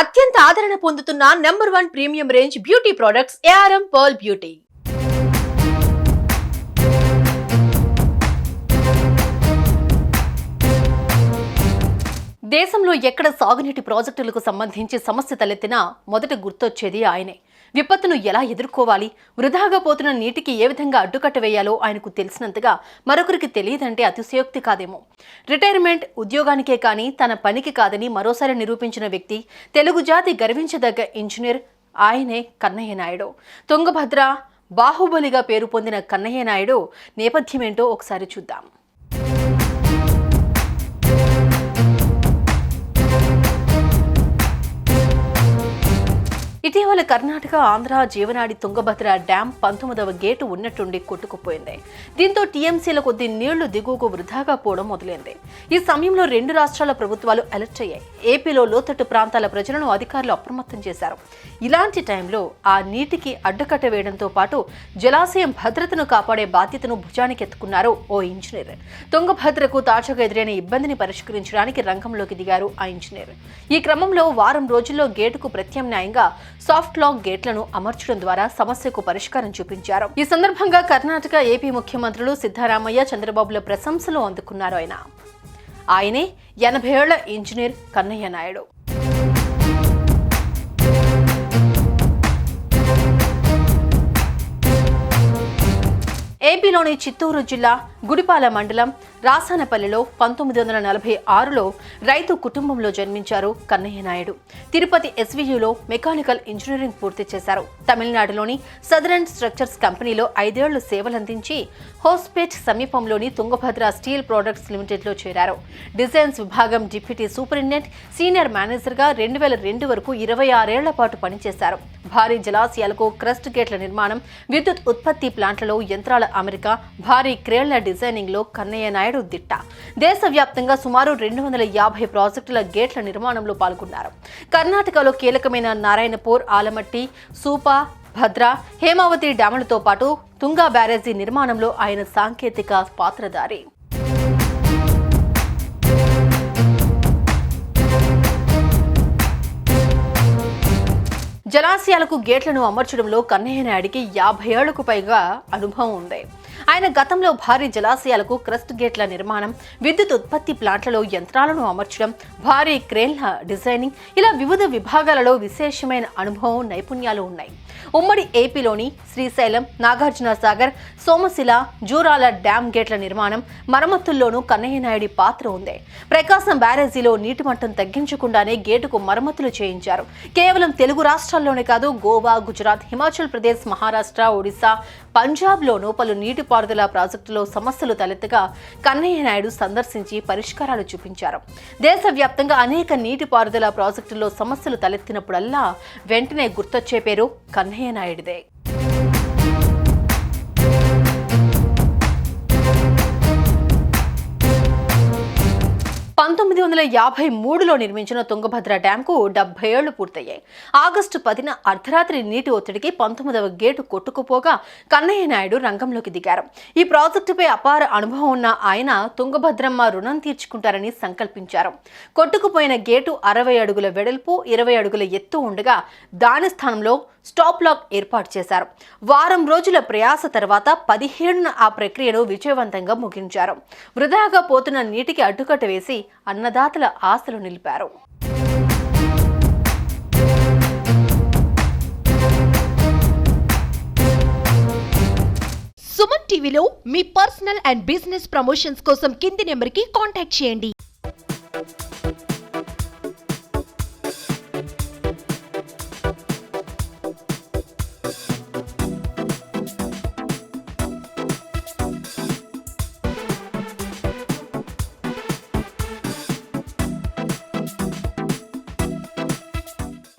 అత్యంత ఆదరణ పొందుతున్న number one premium range beauty products ARM pearl beauty. దేశంలో ఎక్కడ సాగునీటి ప్రాజెక్టులకు సంబంధించి సమస్య తలెత్తినా మొదట గుర్తొచ్చేది ఆయనే. విపత్తును ఎలా ఎదుర్కోవాలి? వృధాగా పోతున్న నీటికి ఏ విధంగా అడ్డుకట్ట వేయాలో ఆయనకు తెలిసినంతగా మరొకరికి తెలియదంటే అతిశయోక్తి కాదేమో. రిటైర్మెంట్ ఉద్యోగానికే కానీ తన పనికి కాదని మరోసారి నిరూపించిన వ్యక్తి తెలుగు జాతి గర్వించదగ్గ ఇంజనీర్ ఆయనే కన్నయ్య నాయుడు. తుంగభద్ర బాహుబలిగా పేరు పొందిన కన్నయ్య నాయుడు నేపథ్యమేంటో ఒకసారి చూద్దాం. ఇటీవల కర్ణాటక ఆంధ్ర జీవనాడి తుంగభద్ర డ్యాం పంతొమ్మిదవ గేటు ఉన్నట్టుండి కొట్టుకుపోయింది. దీంతో టీఎంసీల కొద్ది నీళ్ళు దిగువకు వృధాగా పోవడం మొదలైంది. ఈ సమయంలో రెండు రాష్ట్రాల ప్రభుత్వాలు అలర్ట్ అయ్యాయి. ఏపీలో లోతట్టు ప్రాంతాల ప్రజలను అధికారులు అప్రమత్తం చేశారు. ఇలాంటి టైంలో ఆ నీటికి అడ్డకట్ట వేయడంతో పాటు జలాశయం భద్రతను కాపాడే బాధ్యతను భుజానికి ఎత్తుకున్నారు ఓ ఇంజనీర్. తుంగభద్రకు తాజాగా ఎదురైన ఇబ్బందిని పరిష్కరించడానికి రంగంలోకి దిగారు ఆ ఇంజనీర్. ఈ క్రమంలో వారం రోజుల్లో గేటుకు ప్రత్యామ్నాయంగా సాఫ్ట్ లాక్ గేట్లను అమర్చడం ద్వారా సమస్యకు పరిష్కారం చూపించారు. ఈ సందర్భంగా కర్ణాటక ఏపీ ముఖ్యమంత్రులు సిద్ధరామయ్య చంద్రబాబుల ప్రశంసలు అందుకున్నారు ఆయన. ఆయనే ఎనభై ఏళ్ళ ఇంజనీర్ కన్నయ్య నాయుడు. ఏపీలోని చిత్తూరు జిల్లా గుడిపాల మండలం రాసానపల్లిలో పంతొమ్మిది వందల నలభై ఆరులో రైతు కుటుంబంలో జన్మించారు కన్నయ్య నాయుడు. తిరుపతి ఎస్వీయులో మెకానికల్ ఇంజనీరింగ్ పూర్తి చేశారు. తమిళనాడులోని సదరన్ స్ట్రక్చర్స్ కంపెనీలో ఐదేళ్ళు సేవలందించి హోస్పేట్ సమీపంలోని తుంగభద్ర స్టీల్ ప్రొడక్ట్స్ లిమిటెడ్లో చేరారు. డిజైన్స్ విభాగం డిప్యూటీ సూపరింటెండెంట్ సీనియర్ మేనేజర్గా రెండు వేల రెండు వరకు ఇరవై ఆరేళ్ళ పాటు పనిచేశారు. భారీ జలాశయాలకు క్రస్ట్ గేట్ల నిర్మాణం విద్యుత్ ఉత్పత్తి ప్లాంట్లలో యంత్రాల అమెరికా భారీ క్రేళ్ళ డిజైనింగ్లో కన్నయ్య నాయుడు దిట్ట. దేశవ్యాప్తంగా సుమారు రెండు వందల యాభై ప్రాజెక్టుల గేట్ల నిర్మాణంలో పాల్గొన్నారు. కర్ణాటకలో కీలకమైన నారాయణపూర్ ఆలమట్టి సూపా భద్ర హేమావతి డ్యాములతో పాటు తుంగా బ్యారేజీ నిర్మాణంలో ఆయన సాంకేతిక పాత్రధారి. జలాశయాలకు గేట్లను అమర్చడంలో కన్నయ్య నాయుడికి యాభై ఏళ్ళకు పైగా అనుభవం ఉంది. ఆయన గతంలో భారీ జలాశయాలకు క్రస్ట్ గేట్ల నిర్మాణం విద్యుత్ ఉత్పత్తి ప్లాంట్లలో యంత్రాలను అమర్చడం భారీ క్రేన్ల డిజైనింగ్ ఇలా వివిధ విభాగాలలో విశేషమైన అనుభవం నైపుణ్యాలు ఉన్నాయి. ఉమ్మడి ఏపీలోని శ్రీశైలం నాగార్జున సాగర్ సోమశిల జూరాల డ్యామ్ గేట్ల నిర్మాణం మరమ్మతుల్లోనూ కన్నయ్య నాయుడి పాత్ర ఉంది. ప్రకాశం బ్యారేజీలో నీటి మట్టం తగ్గించకుండానే గేటుకు మరమ్మతులు చేయించారు. కేవలం తెలుగు రాష్ట్రాల్లోనే కాదు గోవా గుజరాత్ హిమాచల్ ప్రదేశ్ మహారాష్ట్ర ఒడిశా పంజాబ్లోనూ పలు నీటిపారుదల ప్రాజెక్టులో సమస్యలు తలెత్తగా కన్నయ్య నాయుడు సందర్శించి పరిష్కారాలు చూపించారు. దేశవ్యాప్తంగా అనేక నీటిపారుదల ప్రాజెక్టుల్లో సమస్యలు తలెత్తినప్పుడల్లా వెంటనే గుర్తొచ్చే పేరు కన్నయ్య నాయుడిదే. పంతొమ్మిది వందల యాభై మూడులో నిర్మించిన తుంగభద్ర డ్యాంకు డెబ్బై ఏళ్ళు పూర్తయ్యాయి. ఆగస్టు పదిన అర్ధరాత్రి నీటి ఒత్తిడికి పంతొమ్మిదవ గేటు కొట్టుకుపోగా కన్నయ్య నాయుడు రంగంలోకి దిగారు. ఈ ప్రాజెక్టుపై అపార అనుభవం ఉన్న ఆయన తుంగభద్రమ్మ రుణం తీర్చుకుంటారని సంకల్పించారు. కొట్టుకుపోయిన గేటు అరవై అడుగుల వెడల్పు ఇరవై అడుగుల ఎత్తు ఉండగా దాని స్థానంలో స్టాప్ లాక్ ఏర్పాటు చేశారు. వారం రోజుల ప్రయాస తర్వాత పదిహేడున ఆ ప్రక్రియను విజయవంతంగా ముగించారు. వృధాగా పోతున్న నీటికి అడ్డుకట్ట వేసి అన్నదాతల ఆశలు నిలిపారు. సుమన్ టీవీలో మీ పర్సనల్ అండ్ బిజినెస్ ప్రమోషన్స్ కోసం కింది నెంబర్కి కాంటాక్ట్ చేయండి.